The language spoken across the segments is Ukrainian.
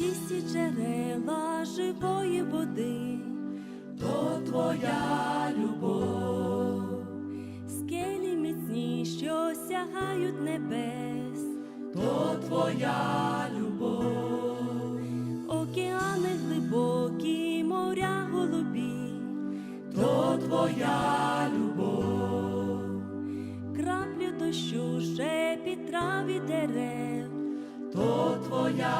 чисті джерела живої води, то твоя любов, скелі міцні, що сягають небес, то твоя любов, океани глибокі, моря голубі, то твоя любов, краплю дощу, шепіт трав і дерев, то твоя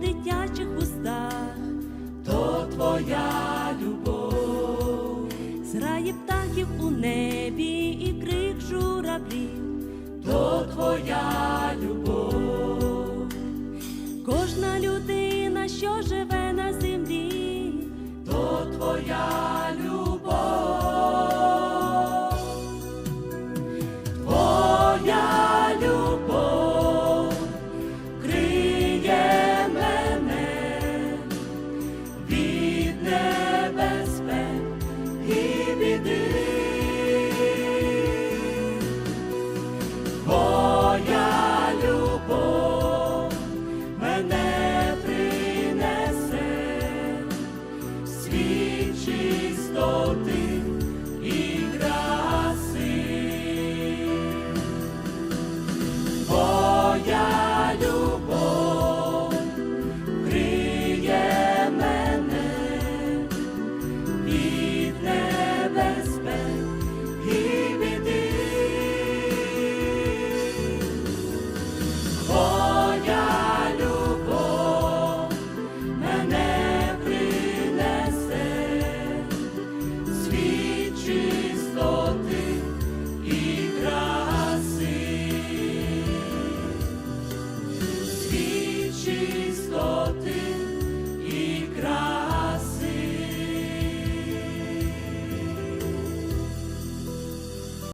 дитячих устах. то твоя любов, Зграї птахів у небі і крик журавлів, то твоя любов, кожна людина, що живе на землі, то твоя любов. світ чистоти.